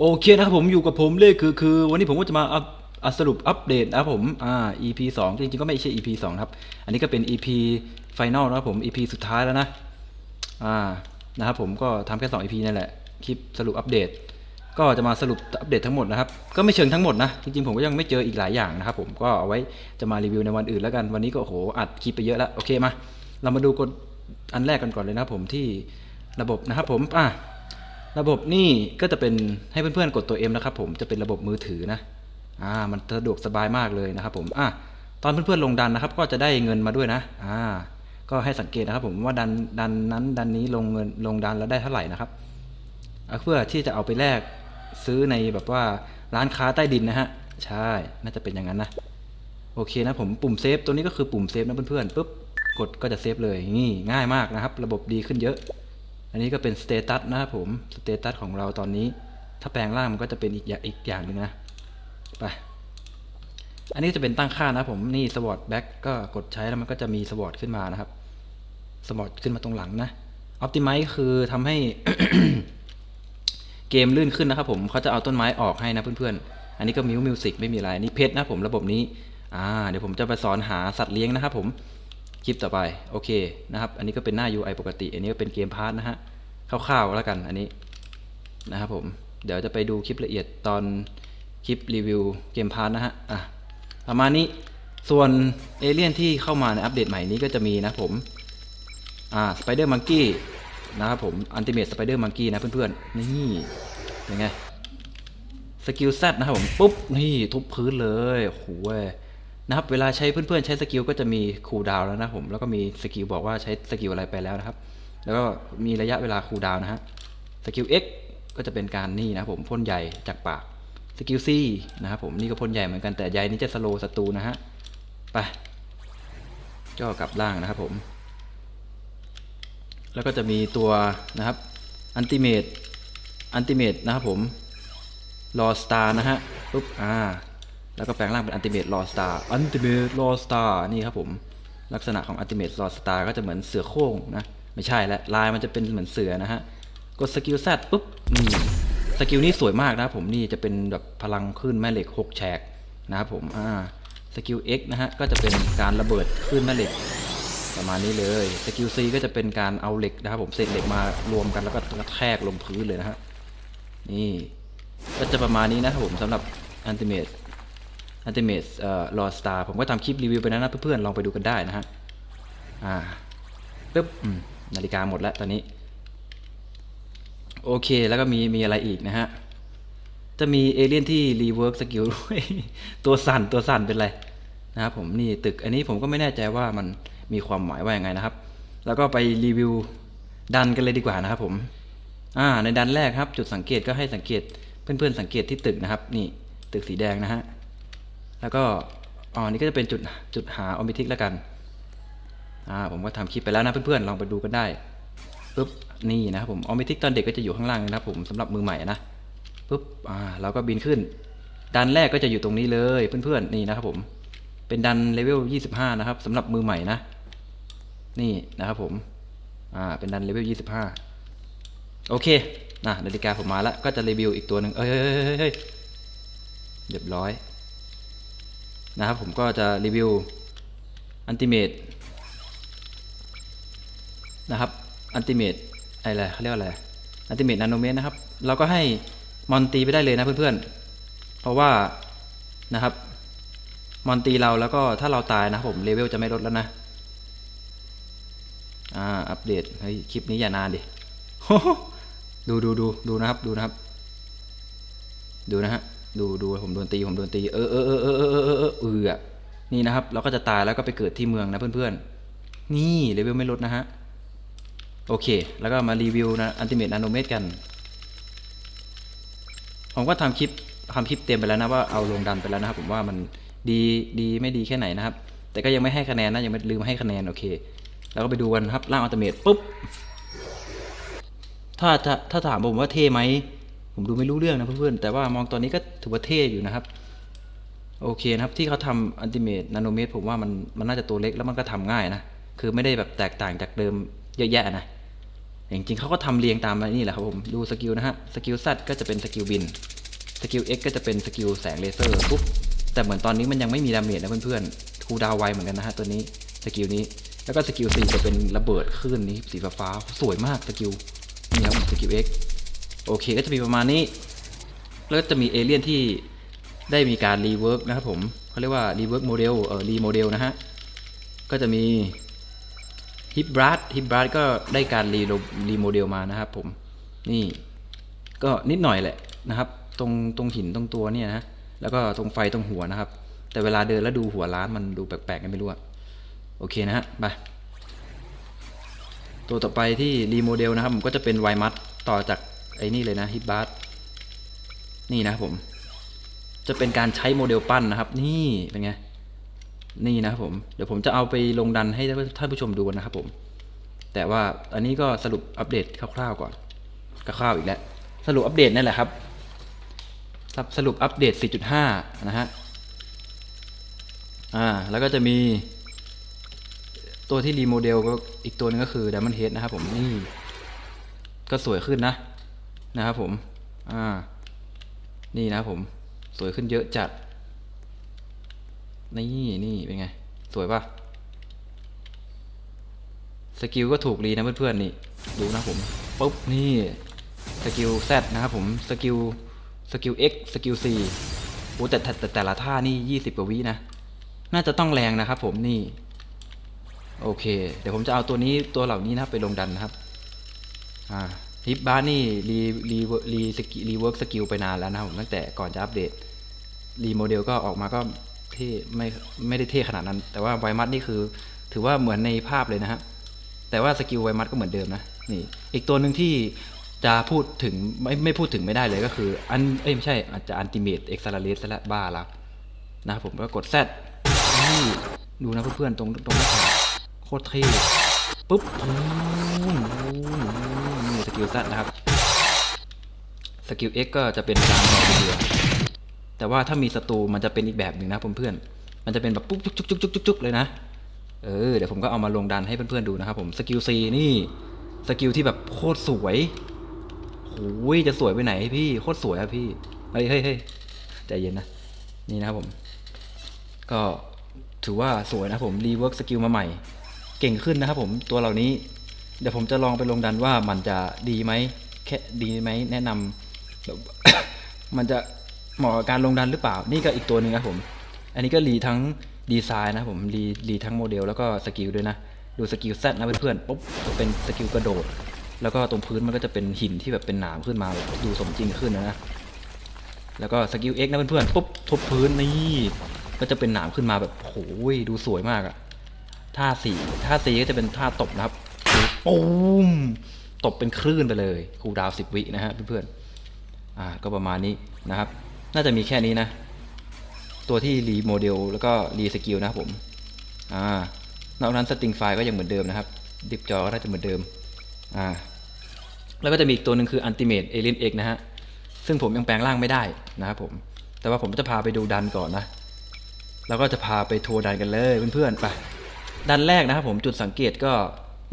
โอเคนะครับผมอยู่กับผมเลยคือคือวันนี้ผมก็จะมาอัพอะสรุปอัปเดตนะครับผมอ่า EP 2 จริงๆ ก็ไม่ใช่ EP 2 ครับ อันนี้ก็เป็น EP Final นะครับผม EP สุดท้ายแล้วนะอ่านะครับผมก็ทำแค่2 EP นั่นแหละคลิปสรุปอัปเดต ก็จะมาสรุปอัปเดตทั้งหมดนะครับ ก็ไม่เชิงทั้งหมดนะ จริงๆ ผมก็ยังไม่เจออีกหลายอย่างนะครับผมก็เอาไว้จะมารีวิวในวันอื่นแล้วกันวันนี้ก็โหอัดคลิปไปเยอะแล้วโอเคมาเรามาดูกดอันแรกกันก่อนเลยนะครับผมที่ระบบนะครับผมอะ ระบบนี่ก็จะเป็นให้เพื่อนๆกดตัว M นะครับผมจะเป็นระบบมือถือนะอ่ามันสะดวกสบายมากเลยนะครับผมอะตอนเพื่อนๆลงดันนะครับ ก็จะได้เงินมาด้วยนะอ่าก็ให้สังเกตนะครับผมว่าดันดันนั้นดันนี้ลงเงินลงดันแล้วได้เท่าไหร่นะครับเพื่อที่จะเอาไปแลกซื้อในแบบว่าร้านค้าใต้ดินนะฮะใช่น่าจะเป็นอย่างนั้นนะโอเคนะผมปุ่มเซฟตัวนี้ก็คือปุ่มเซฟนะเพื่อนๆปุ๊บกดก็จะเซฟเลยนี่ง่ายมากนะครับ ระบบดีขึ้นเยอะ อันนี้ก็เป็นสเตตัสนะครับผมสเตตัสของเราตอนนี้ ถ้าแปลงร่างมันก็จะเป็นอีกอย่างอีกอย่างหนึ่งนะไปอันนี้จะเป็นตั้งค่านะครับผมนี่สวอตแบ็กก็กดใช้แล้วมันก็จะมีสวอตขึ้นมานะครับสวอตขึ้นมาตรงหลังนะออ t ติไม e คือทำให้เกมลื่นขึ้นนะครับผมเขาจะเอาต้นไม้ออกให้นะเพื่อนๆ อันนี้ก็มิวมิวสิกไม่มีอะไรอันนี้เพชรนะผมระบบนี้อ่าเดี๋ยวผมจะไปสอนหาสัตว์เลี้ยงนะครับผมคลิปต่อไป โอเคนะครับ อันนี้ก็เป็นหน้า UI ปกติ อันนี้ก็เป็นเกมพาร์ทนะฮะ คร่าวๆแล้วกันอันนี้นะครับผม เดี๋ยวจะไปดูคลิปละเอียดตอนคลิปรีวิวเกมพาร์ทนะฮะอะประมาณนี้ส่วนเอเลี่ยนที่เข้ามาในอัปเดตใหม่นี้ก็จะมีนะผมอ่าสไปเดอร์มังกี้นะครับผมอันติเมตสไปเดอร์มังกี้นะเพื่อนๆนี่ยังไงสกิลแซนะครับผมปุ๊บนี่ทุบพื้นเลยโอ้โหวนะครับเวลาใช้เพื่อนๆใช้สกิลก็จะมีคูลดาวน์แล้วนะผมแล้วก็มีสกิลบอกว่าใช้สกิลอะไรไปแล้วนะครับ แล้วก็มีระยะเวลาคูลดาวน์นะฮะสกิล X ก็จะเป็นการนี่นะผมพ่นใหญ่จากปากสกิล C นะครับผมนี่ก็พ่นใหญ่เหมือนกันแต่ใหญ่นี้จะสโลศัตรูนะฮะไปก็กลับล่างนะครับผม แล้วก็จะมีตัวนะครับอันติเมตอันติเมตนะครับผมรอสตาร์นะฮะปุ๊บอ่าแล้วก็แปลงร่างเป็นอันติเมตรอสตาร์อันติเมตรอสตาร์นี่ครับผมลักษณะของอันติเมตรอสตาร์ก็จะเหมือนเสือโคร่งนะ ไม่ใช่และลายมันจะเป็นเหมือนเสือนะฮะ กดสกิลแซดปุ๊บนี่สกิลนี้สวยมากนะครับผมนี่จะเป็นแบบพลังขึ้นแม่เหล็กหกแฉกนะครับผมอ่าสกิล X นะฮะก็จะเป็นการระเบิดขึ้นแม่เหล็กประมาณนี้เลยสกิลซีก็จะเป็นการเอาเหล็กนะครับผมเศษเหล็กมารวมกันแล้วก็กระแทกลงพื้นเลยนะฮะนี่ก็จะประมาณนี้นะครับผมสำหรับอันติเมตอันติเมตเอ่อลอสตาร์ผมก็ทำคลิปรีวิวไปแล้วนะเพื่อนๆลองไปดูกันได้นะฮะอ่าปึ๊บอืม นาฬิกาหมดแล้วตอนนี้ โอเคแล้วก็มีมีอะไรอีกนะฮะ จะมีเอเลี่ยนที่รีเวิร์กสกิลด้วยตัวสั่นตัวสั่นเป็นไรนะครับผมนี่ตึกอันนี้ผมก็ไม่แน่ใจว่ามันมีความหมายว่าอย่างไงนะครับ แล้วก็ไปรีวิวดันกันเลยดีกว่านะครับผมอ่าในดันแรกครับ จุดสังเกตก็ให้สังเกตเพื่อนๆสังเกตที่ตึกนะครับ นี่ตึกสีแดงนะฮะแล้วก็อ๋อนี่ก็จะเป็นจุดจุดหาออมิทิกแล้วกัน อ่าผมก็ทำคลิปไปแล้วนะเพื่อนๆลองไปดูกันได้ปุ๊บนี่นะครับผมออมิทิกตอนเด็กก็จะอยู่ข้างล่างนะครับผมสำหรับมือใหม่นะปุ๊บอ่าเราก็บินขึ้นดันแรกก็จะอยู่ตรงนี้เลยเพื่อนๆนี่นะครับผมเป็นดันเลเวล 25 นะครับสำหรับมือใหม่นะ นี่นะครับผมอ่าเป็นดันเลเวล 25 โอเคนะนาฬิกาผมมาแล้ว ก็จะรีวิวอีกตัวหนึ่งเอ้ยเฮ้ยเฮ้ยเฮ้ยเรียบร้อย นะครับผมก็จะรีวิวอันติเมต นะครับอันติเมตอะไรเขาเรียกอะไรอันติเมตนาโนเมตรนะครับ เราก็ให้มอนตีไปได้เลยนะเพื่อนๆ เพราะว่านะครับมอนตีเราแล้วก็ถ้าเราตายนะผมเลเวลจะไม่ลดแล้วนะ อ่า อัปเดตเฮ้ยคลิปนี้อย่านานดิดูดูดูดูนะครับดูนะครับ ดูนะฮะดูดูผมโดนตีผมโดนตีเออเออเออเออเออเออเออเออเอออะนี่นะครับ เราก็จะตายแล้วก็ไปเกิดที่เมืองนะเพื่อนๆ นี่เลเวลไม่ลดนะฮะ โอเค แล้วก็มารีวิวนะอันติเมตนาโนเมตกัน ผมก็ทำคลิปทำคลิปเต็มไปแล้วนะว่าเอาลงดันไปแล้วนะครับ ผมว่ามันดีดีไม่ดีแค่ไหนนะครับ แต่ก็ยังไม่ให้คะแนนนะยังไม่ลืมให้คะแนนโอเค แล้วก็ไปดูกันครับร่างอัลติเมตปุ๊บถ้าถ้าถ้าถามผมว่าเท่ไหมผมดูไม่รู้เรื่องนะเพื่อนๆแต่ว่ามองตอนนี้ก็ถือว่าเท่อยู่นะครับ โอเคนะครับที่เขาทำอันติเมตนาโนเมตรผมว่ามันมันน่าจะตัวเล็กแล้วมันก็ทำง่ายนะ คือไม่ได้แบบแตกต่างจากเดิมเยอะแยะนะ จริงๆเขาก็ทำเรียงตามมานี่แหละครับผม ดูสกิลนะฮะ สกิลซัดก็จะเป็นสกิลบิน สกิล X ก็จะเป็นสกิลแสงเลเซอร์ปุ๊บ แต่เหมือนตอนนี้มันยังไม่มีดาเมจนะเพื่อนๆ คูดาวไวเหมือนกันนะฮะตัวนี้ สกิลนี้ แล้วก็สกิล C จะเป็นระเบิดคลื่นนี้สีฟ้าสวยมากสกิลนี่ครับสกิล X โอเคก็จะมีประมาณนี้ แล้วก็จะมีเอเลี่ยนที่ได้มีการรีเวิร์กนะครับผมเขาเรียกว่ารีเวิร์กโมเดลเออรีโมเดลนะฮะ ก็จะมี ฮิปบรัดฮิปบรัดก็ได้การรีโรีโมเดลมานะครับผมนี่ก็นิดหน่อยแหละนะครับ ตรงตรงหินตรงตัวเนี่ยนะแล้วก็ตรงไฟตรงหัวนะครับ แต่เวลาเดินแล้วดูหัวร้านมันดูแปลกๆกันไม่รู้อะโอเคนะฮะไปตัวต่อไปที่รีโมเดลนะครับผมก็จะเป็นไวมัดต่อจากไอ้นี่เลยนะฮิปบาร์นี่นะครับผม จะเป็นการใช้โมเดลปั้นนะครับ นี่เป็นไง นี่นะครับผม เดี๋ยวผมจะเอาไปลงดันให้ท่านผู้ชมดูนะครับผม แต่ว่าอันนี้ก็สรุปอัปเดตคร่าวๆก่อนคร่าวๆอีกแล้ว สรุปอัปเดตนั่นแหละครับ สรุปอัปเดต 4.5 นะฮะ อ่า แล้วก็จะมี ตัวที่รีโมเดลก็อีกตัวหนึงก็คือ Diamond Head นะครับผม นี่ ก็สวยขึ้นนะ นะครับผม อ่า นี่นะครับผม สวยขึ้นเยอะจัด นี่นี่เป็นไง สวยปะสกิลก็ถูกรีนะเพื่อนๆนี่ ดูนะผมปุ๊บนี่ สกิล Z นะครับผม สกิล สกิล X สกิล C โอ้แต่แต่แต่แต่ละท่านี่ยี่สิบกว่าวินะ น่าจะต้องแรงนะครับผมนี่ โอเค เดี๋ยวผมจะเอาตัวนี้ตัวเหล่านี้นะครับไปลงดันนะครับ อ่าฮิปบาร์นี่รีรีรีสกิรีเวิร์กสกิลไปนานแล้วนะครับผมตั้งแต่ก่อนจะอัปเดตรีโมเดลก็ออกมาก็ เท่ไม่ไม่ได้เท่ขนาดนั้น แต่ว่าไวมัดนี่คือ ถือว่าเหมือนในภาพเลยนะฮะแต่ว่าสกิลไวมัดก็เหมือนเดิมนะนี่ อีกตัวหนึ่งที่จะพูดถึงไม่ไม่พูดถึงไม่ได้เลยก็คืออันเอ้ยไม่ใช่อาจจะอันติเมตเอ็กซ์ลาเลสแล้วบ้าละนะครับผมก็กดแซดนี่ดูนะเพื่อนๆตรงตรงหน้โคตรเท่ปุ๊บนี่สกิลแซดนะครับสกิล X ก็จะเป็นการต่อเรือ แต่ว่าถ้ามีศัตรูมันจะเป็นอีกแบบหนึ่งนะเพื่อนๆมันจะเป็นแบบปุ๊บจุกจุกจุกจุกจุกจุกเลยนะเออเดี๋ยวผมก็เอามาลงดันให้เพื่อนๆดูนะครับผมสกิล C นี่สกิลที่แบบโคตรสวยโอ้ยจะสวยไปไหนพี่โคตรสวยอะพี่เฮ้ยเฮ้ยใจเย็นนะนี่นะครับผม ก็ถือว่าสวยนะผมรีเวิร์กสกิลมาใหม่ เก่งขึ้นนะครับผมตัวเหล่านี้ เดี๋ยวผมจะลองไปลงดันว่ามันจะดีไหมแค่ดีไหมแนะนำมันจะ เหมาะกับการลงดันหรือเปล่า นี่ก็อีกตัวหนึ่งครับผม อันนี้ก็รีทั้งดีไซน์นะผมรีรีทั้งโมเดลแล้วก็สกิลด้วยนะ ดูสกิลแซดนะเพื่อนๆปุ๊บจะเป็นสกิลกระโดด แล้วก็ตรงพื้นมันก็จะเป็นหินที่แบบเป็นหนามขึ้นมาแบบดูสมจริงขึ้นนะ แล้วก็สกิล X นะเพื่อนๆปุ๊บทุบพื้นนี่ก็จะเป็นหนามขึ้นมาแบบโอ้ยดูสวยมากอะท่าสี่ท่าสี่ก็จะเป็นท่าตบนะครับปูมตบเป็นคลื่นไปเลย คูดาวสิบวินะฮะเพื่อนๆอ่าก็ประมาณนี้นะครับ น่าจะมีแค่นี้นะ ตัวที่รีโมเดลแล้วก็รีสกิลนะครับผมอ่านอกนั้นสตริงไฟล์ก็ยังเหมือนเดิมนะครับดิบจอก็น่าจะเหมือนเดิมอ่าแล้วก็จะมีอีกตัวหนึ่งคือ Ultimate Alien X นะฮะซึ่งผมยังแปลงร่างไม่ได้นะครับผมแต่ว่าผมจะพาไปดูดันก่อนนะ แล้วก็จะพาไปทัวร์ดันกันเลยเพื่อนๆไปดันแรกนะครับผมจุดสังเกตก็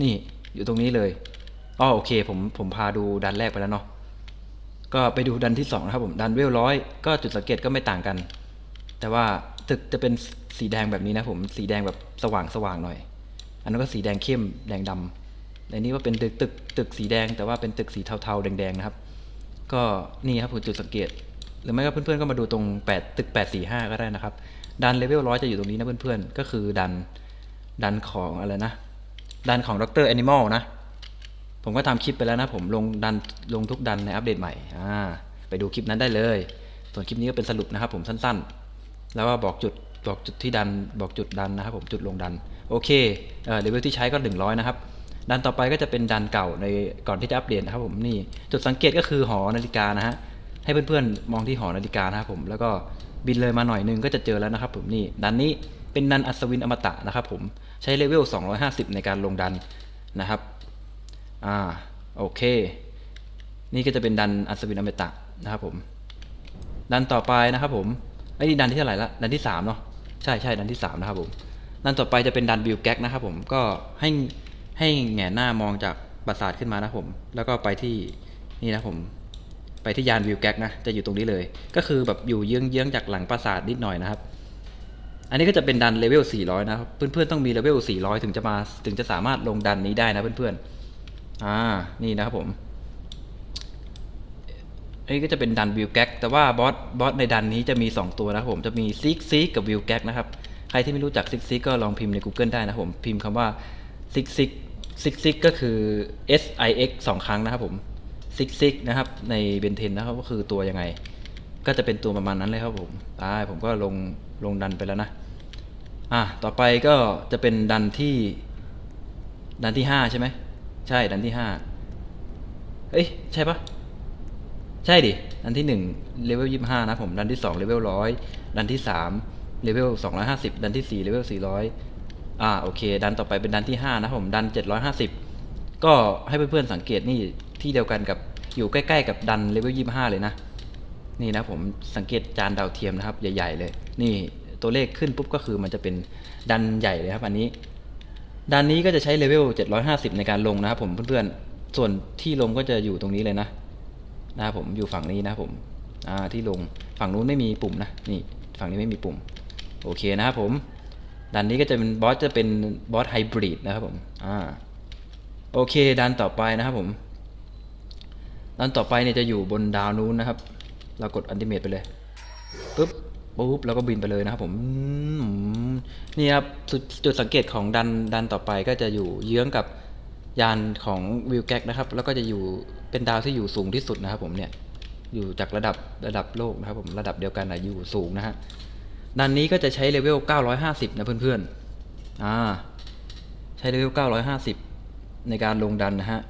นี่อยู่ตรงนี้เลยอ๋อโอเคผมผมพาดูดันแรกไปแล้วเนาะ ก็ไปดูดันที่สองนะครับผมดันเวลร้อยก็จุดสังเกตก็ไม่ต่างกัน แต่ว่าตึกจะเป็นสีแดงแบบนี้นะผมสีแดงแบบสว่างสว่างหน่อย อันนั้นก็สีแดงเข้มแดงดำในนี้ว่าเป็นตึกตึกตึกสีแดง แต่ว่าเป็นตึกสีเทาๆแดงๆนะครับ ก็นี่ครับผมจุดสังเกต หรือไม่ก็เพื่อนๆก็มาดูตรง 8 ตึก 845 ก็ได้นะครับดันเลเวลร้อยจะอยู่ตรงนี้นะเพื่อนๆก็คือดันดันของอะไรนะดันของดรแอนิมอลนะ ผมก็ทำคลิปไปแล้วนะผมลงดันลงทุกดันในอัปเดตใหม่อ่าไปดูคลิปนั้นได้เลย ส่วนคลิปนี้ก็เป็นสรุปนะครับผมสั้นๆ แล้วก็บอกจุดบอกจุดที่ดันบอกจุดดันนะครับผมจุดลงดันโอเคเอ่อเลเวลที่ใช้ก็ 100 นะครับดันต่อไปก็จะเป็นดันเก่าในก่อนที่จะอัปเดตนะครับผมนี่จุดสังเกตก็คือหอนาฬิกานะฮะให้เพื่อนๆมองที่หอนาฬิกานะครับผมแล้วก็บินเลยมาหน่อยนึงก็จะเจอแล้วนะครับผมนี่ดันนี้เป็นดันอัศวินอมตะนะครับผมใช้เลเวล250 ในการลงดันนะครับ อ่าโอเค นี่ก็จะเป็นดันอัศวินอมตะนะครับผม ดันต่อไปนะครับผมไอ้นี่ดันที่เท่าไหร่ละดันที่สามเนาะใช่ใช่ดันที่สามนะครับผมดันต่อไปจะเป็นดันบิลแก๊กนะครับผมก็ให้ให้แงนหน้ามองจากปราสาทขึ้นมานะผม แล้วก็ไปที่นี่นะผม ไปที่ยานวิวแก๊กนะจะอยู่ตรงนี้เลย ก็คือแบบอยู่เยื้องๆจากหลังปราสาทนิดหน่อยนะครับ อันนี้ก็จะเป็นดันเลเวล400 นะครับเพื่อนๆต้องมีเลเวล400 ถึงจะมาถึงจะสามารถลงดันนี้ได้นะเพื่อนๆ อ่า นี่นะครับผมอันนี้ก็จะเป็นดันวิวแก๊กแต่ว่าบอสบอสในดันนี้จะมี 2 ตัวนะครับผมจะมีซิกซิกกับวิวแก๊กนะครับ ใครที่ไม่รู้จักซิกซิกก็ลองพิมพ์ใน Google ได้นะผม พิมพ์คำว่าซิกซิกซิกซิกก็คือ S I X สองครั้งนะครับผมซิกซิกนะครับ ในเบนเทนนะครับก็คือตัวยังไง ก็จะเป็นตัวประมาณนั้นเลยครับผมตายผมก็ลงลงดันไปแล้วนะ อะต่อไปก็จะเป็นดันที่ดันที่ห้าใช่ไหม ใช่ดันที่ห้าเอ้ยใช่ปะใช่ดิดันที่หนึ่งเลเวลยี่ห้านะผมดันที่สองเลเวลร้อยดันที่สามเลเวลสองร้อยห้าสิบดันที่สี่เลเวลสี่ร้อยอ่าโอเค ดันต่อไปเป็นดันที่ห้านะผมดันเจ็ดร้อยห้าสิบก็ให้เพื่อนๆสังเกตนี่ที่เดียวกันกับอยู่ใกล้ๆกับดันเลเวลยี่ห้าเลยนะนี่นะผมสังเกตจานดาวเทียมนะครับ ใหญ่ ๆ เลย นี่ตัวเลขขึ้นปุ๊บก็คือมันจะเป็นดันใหญ่เลยครับอันนี้ ดันนี้ก็จะใช้เลเวล 750 ในการลงนะครับผมเพื่อนๆ ส่วนที่ลงก็จะอยู่ตรงนี้เลยนะนะครับผมอยู่ฝั่งนี้นะครับผมอ่าที่ลงฝั่งนู้นไม่มีปุ่มนะนี่ฝั่งนี้ไม่มีปุ่มโอเคนะครับผมดันนี้ก็จะเป็นบอสจะเป็นบอสไฮบริดนะครับผมอ่าโอเคดันต่อไปนะครับผมดันต่อไปเนี่ยจะอยู่บนดาวนู้นนะครับ เรากดอันติเมตไปเลยปุ๊บปุ๊บแล้วก็บินไปเลยนะครับผมอืม นี่ครับจุดสังเกตของดันดันต่อไปก็จะอยู่เยื้องกับยานของวิวแก๊กนะครับ แล้วก็จะอยู่เป็นดาวที่อยู่สูงที่สุดนะครับ ผมเนี่ยอยู่จากระดับระดับโลกนะครับ ผมระดับเดียวกันนะอยู่สูงนะฮะดันนี้ก็จะใช้เลเวล 950 นะเพื่อนๆอ่าใช้เลเวล 950 ในการลงดันนะฮะ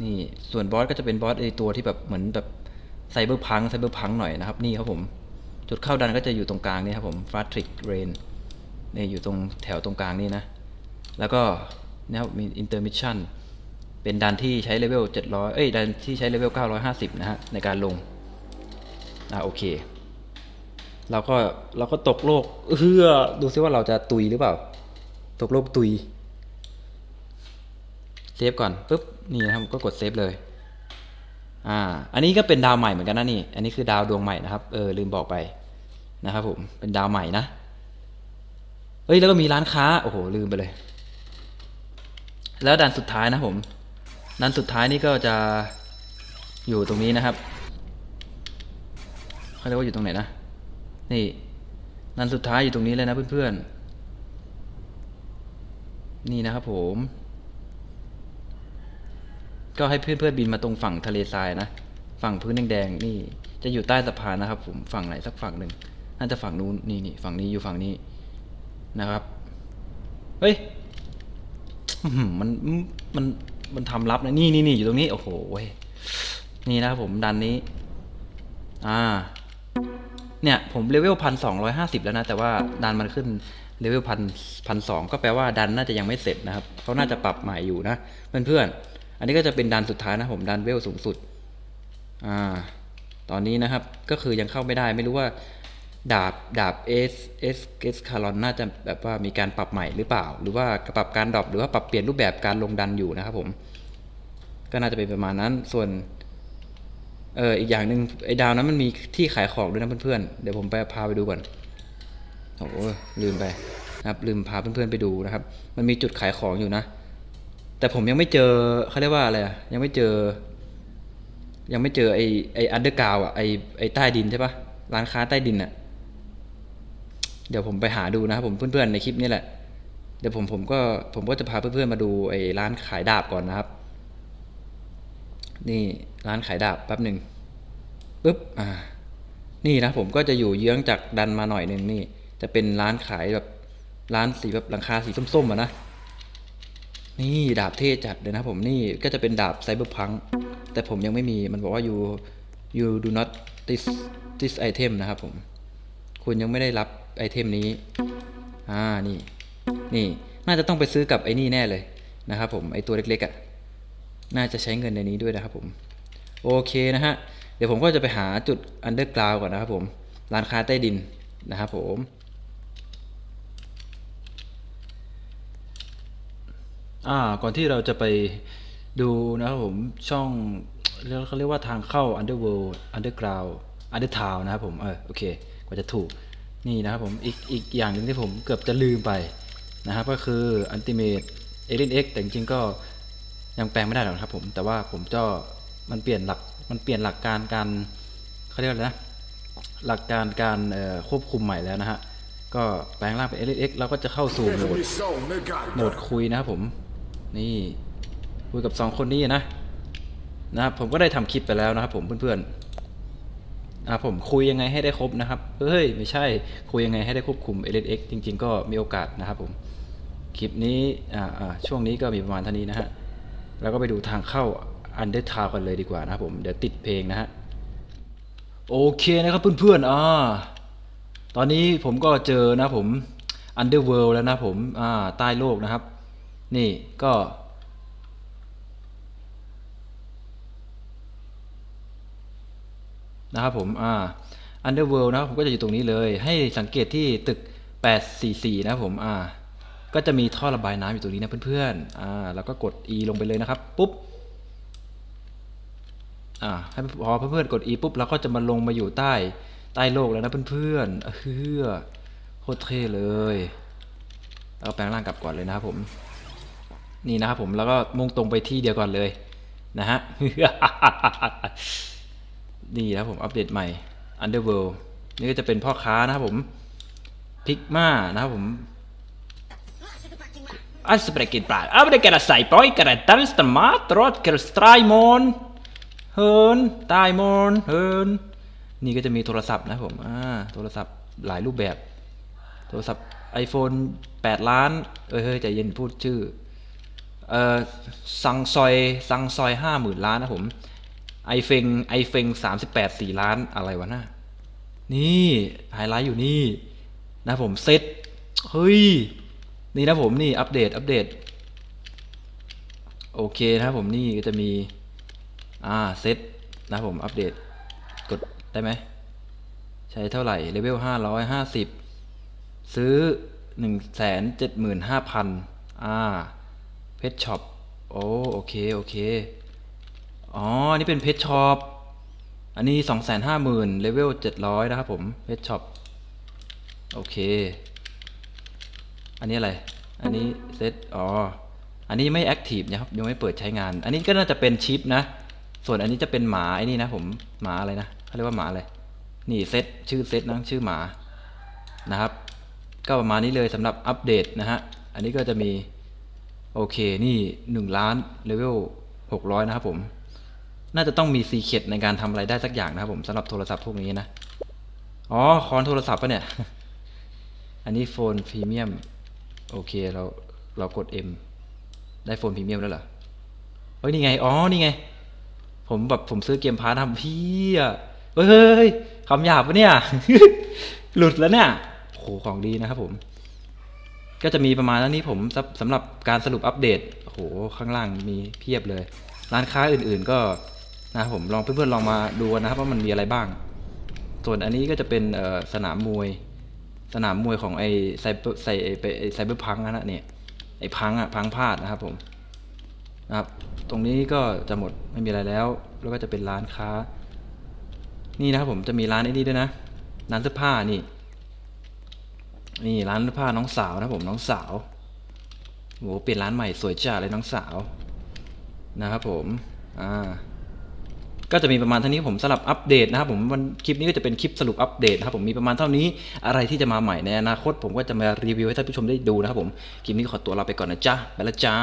นี่ส่วนบอสก็จะเป็นบอสไอตัวที่แบบเหมือนแบบไซเบอร์พังไซเบอร์พังหน่อยนะครับ นี่ครับผม จุดเข้าดันก็จะอยู่ตรงกลางนี่ครับผมฟาทริกเรนนี่อยู่ตรงแถวตรงกลางนี่นะ แล้วก็เนี่ยมีอินเตอร์มิชชั่นเป็นดันที่ใช้เลเวล700 เอ้ยดันที่ใช้เลเวล950 นะฮะ ในการลง อ่าโอเค เราก็เราก็ตกโลกเฮือดูซิว่าเราจะตุยหรือเปล่า ตกโลกตุย เซฟก่อนปุ๊บ นี่นะครับก็กดเซฟเลย อ่า อันนี้ก็เป็นดาวใหม่เหมือนกันนะนี่ อันนี้คือดาวดวงใหม่นะครับ เออลืมบอกไป นะครับผมเป็นดาวใหม่นะเอ้ยแล้วก็มีร้านค้าโอ้โหลืมไปเลย แล้วดันสุดท้ายนะผมดันสุดท้ายนี่ก็จะอยู่ตรงนี้นะครับเขาเรียกว่าอยู่ตรงไหนนะนี่ดันสุดท้ายอยู่ตรงนี้เลยนะเพื่อนๆนี่นะครับผม ก็ให้เพื่อนๆบินมาตรงฝั่งทะเลทรายนะฝั่งพื้นแดงๆนี่จะอยู่ใต้สะพานนะครับผมฝั่งไหนสักฝั่งหนึ่ง น่าจะฝั่งนู้นนี่นี่ฝั่งนี้อยู่ฝั่งนี้นะครับเฮ้ยมันมันมันทำลับนะนี่นี่นี่อยู่ตรงนี้โอ้โหเว้ยนี่นะครับผมดันนี้ อ่า เนี่ย ผมเลเวลพันสองร้อยห้าสิบแล้วนะ แต่ว่าดันมันขึ้นเลเวลพันพันสองก็แปลว่าดันน่าจะยังไม่เสร็จนะครับเขาน่าจะปรับใหม่อยู่นะเพื่อนๆอันนี้ก็จะเป็นดันสุดท้ายนะผมดันเวลสูงสุด อ่า ตอนนี้นะครับ ก็คือยังเข้าไม่ได้ไม่รู้ว่า ดาบดาบเอสเอสเอสคารอนน่าจะแบบว่ามีการปรับใหม่หรือเปล่า หรือว่าปรับการดรอปหรือว่าปรับเปลี่ยนรูปแบบการลงดันอยู่นะครับผม ก็น่าจะเป็นประมาณนั้นส่วนเอออีกอย่างหนึ่งไอ้ดาวนั้นมันมีที่ขายของด้วยนะเพื่อนๆเดี๋ยวผมไปพาไปดูก่อนโอ้ลืมไปนะครับลืมพาเพื่อนๆไปดูนะครับ มันมีจุดขายของอยู่นะ แต่ผมยังไม่เจอเขาเรียกว่าอะไรอะยังไม่เจอ ยังไม่เจอไอ้ไอ้อันเดอร์กราวอะไอ้ไอ้ใต้ดินใช่ปะร้านค้าใต้ดินอะ เดี๋ยวผมไปหาดูนะครับผมเพื่อนๆในคลิปนี้แหละ เดี๋ยวผมผมก็ผมก็จะพาเพื่อนๆมาดูไอ้ร้านขายดาบก่อนนะครับ นี่ร้านขายดาบแป๊บหนึ่งปุ๊บอ่า นี่นะผมก็จะอยู่เยื้องจากดันมาหน่อยหนึ่งนี่ จะเป็นร้านขายแบบร้านสีแบบหลังคาสีส้มๆอะนะ นี่ดาบเท่จัดเลยนะผมนี่ก็จะเป็นดาบไซเบอร์พังแต่ผมยังไม่มีมันบอกว่า you you do not this this item นะครับผม คุณยังไม่ได้รับ ไอเทมนี้ อ่า นี่ นี่ น่าจะต้องไปซื้อกับไอ้นี่แน่เลยนะครับผม ไอตัวเล็กๆอะ่ะ น่าจะใช้เงินในนี้ด้วยนะครับผม โอเคนะฮะ เดี๋ยวผมก็จะไปหาจุดอันเดอร์กราวก่อนนะครับผม ร้านค้าใต้ดินนะครับผมอ่าก่อนที่เราจะไปดูนะครับผมช่องเรียกเขาเรียกว่าทางเข้า Underworld Underground Undertown นะครับผมเออโอเคกว่าจะถูก นี่นะครับผมอีกอีกอย่างหนึ่งที่ผมเกือบจะลืมไปนะครับก็คือ Ultimate Alien X แต่จริงก็ยังแปลงไม่ได้หรอกครับผมแต่ว่าผมก็มันเปลี่ยนหลักมันเปลี่ยนหลักการการเขาเรียกว่าอะไรนะหลักการการควบคุมใหม่แล้วนะฮะก็แปลงร่างเป็น Alien X เราก็จะเข้าสู่โหมดโหมดคุยนะครับผม นี่คุยกับสองคนนี้นะนะครับผมก็ได้ทำคลิปไปแล้วนะครับผมเพื่อน ๆนะผมคุยยังไงให้ได้ครบนะครับ เฮ้ย ไม่ใช่ คุยยังไงให้ได้ควบคุม l x จริง ๆ ก็มีโอกาสนะครับผม คลิปนี้อ่าอ่าช่วงนี้ก็มีประมาณเท่านี้นะฮะ แล้วก็ไปดูทางเข้า Undertale กันเลยดีกว่านะครับผม เดี๋ยวติดเพลงนะฮะ โอเคนะครับเพื่อนๆอ่าตอนนี้ผมก็เจอนะผม Underworld แล้วนะผมอ่าใต้โลกนะครับ นี่ก็ นะครับผมอ่า Underworld นะครับผมก็จะอยู่ตรงนี้เลย ให้สังเกตที่ตึก 844 นะครับผมอ่า ก็จะมีท่อระบายน้ำอยู่ตรงนี้นะเพื่อนๆอ่าแล้วก็กด E ลงไปเลยนะครับ ปุ๊บอ่าให้พอเพื่อนๆกด E ปุ๊บเราก็จะมาลงมาอยู่ใต้ใต้โลกแล้วนะเพื่อนๆเฮือโคตรเท่เลยเราแปลงร่างกลับก่อนเลยนะครับผม นี่นะครับผมแล้วก็มุ่งตรงไปที่เดียวก่อนเลยนะฮะ นี่นะครับผมอัปเดตใหม่ Underworld นี่ก็จะเป็นพ่อค้านะครับผมพิกมานะครับผม Aanspreking praat. Aber det kan jeg si på. Ikke det danste mat. Råd kan straimon. เฮิร์นตายมอนเฮิร์นนี่ก็จะมีโทรศัพท์นะครับผมอ่าโทรศัพท์หลายรูปแบบ โทรศัพท์ iPhone 8 ล้าน เอ้ยเฮ้ยใจเย็นพูดชื่อ เอ่อซังซอยซังซอยห้าหมื่นล้านนะผม ไอเฟงไอเฟงสามสิบแปดสี่ล้านอะไรวะน่ะนี่ไฮไลท์อยู่นี่นะผมเซตเฮ้ย นี่นะผมนี่อัปเดตอัปเดต โอเคนะผมนี่ก็จะมี อ่าเซตนะผมอัปเดตกดได้ไหม ใช้เท่าไหร่เลเวลห้าร้อยห้าสิบซื้อหนึ่งแสนเจ็ดหมื่นห้าพันอ่าเพชช็อปโอ้โอเค โอเค อ๋อนนี้เป็นเพชช็อป อันนี้สองแสนห้าหมื่นเลเวลเจ็ดร้อยนะครับผมเพชช็อป โอเค อันนี้อะไร อันนี้เซต อ๋อ อันนี้ไม่แอคทีฟนะครับ ยังไม่เปิดใช้งาน อันนี้ก็น่าจะเป็นชิปนะ ส่วนอันนี้จะเป็นหมาไอ้นี่นะผม หมาอะไรนะเขาเรียกว่าหมาอะไร นี่เซต ชื่อเซตนะ ชื่อหมา นะครับ ก็ประมาณนี้เลยสำหรับอัปเดตนะฮะ อันนี้ก็จะมี โอเค นี่หนึ่งล้านเลเวลหกร้อยนะครับผม น่าจะต้องมีซีเคดในการทำอะไรได้สักอย่างนะครับผมสำหรับโทรศัพท์พวกนี้นะ อ๋อคอนโทรศัพท์ปะเนี่ย อันนี้โฟนพรีเมียมโอเคเราเรากด M ได้โฟนพรีเมียมแล้วเหรอเฮ้ยนี่ไง อ๋อ นี่ไง ผมแบบผมซื้อเกมพาร์ททำพี่อะเฮ้ยคำหยาบปะเนี่ย หลุดแล้วเนี่ยโหของดีนะครับผม ก็จะมีประมาณนั้นนี้ผมสำสำหรับการสรุปอัปเดตโอ้โหข้างล่างมีเพียบเลย ร้านค้าอื่นๆก็ นะครับผมลองเพื่อนๆลองมาดูนะครับว่ามันมีอะไรบ้าง ส่วนอันนี้ก็จะเป็นสนามมวย สนามมวยของไอ้ไซเบอร์ไซไซเบอร์พังนะเนี่ยไอ้พังอะพังพลาดนะครับผมนะครับ ตรงนี้ก็จะหมดไม่มีอะไรแล้ว แล้วก็จะเป็นร้านค้า นี่นะครับผมจะมีร้านไอ้นี่ด้วยนะร้านเสื้อผ้านี่ นี่ร้านเสื้อผ้าน้องสาวนะครับผมน้องสาวโหเปลี่ยนร้านใหม่สวยจ้าเลยน้องสาวนะครับผมอ่า ก็จะมีประมาณเท่านี้ผมสลับอัปเดตนะครับผมวันคลิปนี้ก็จะเป็นคลิปสรุปอัปเดตนะครับผมมีประมาณเท่านี้อะไรที่จะมาใหม่ในอนาคต ผมก็จะมารีวิวให้ท่านผู้ชมได้ดูนะครับผมคลิปนี้ขอตัวลาไปก่อนนะจ๊ะไปละจ้า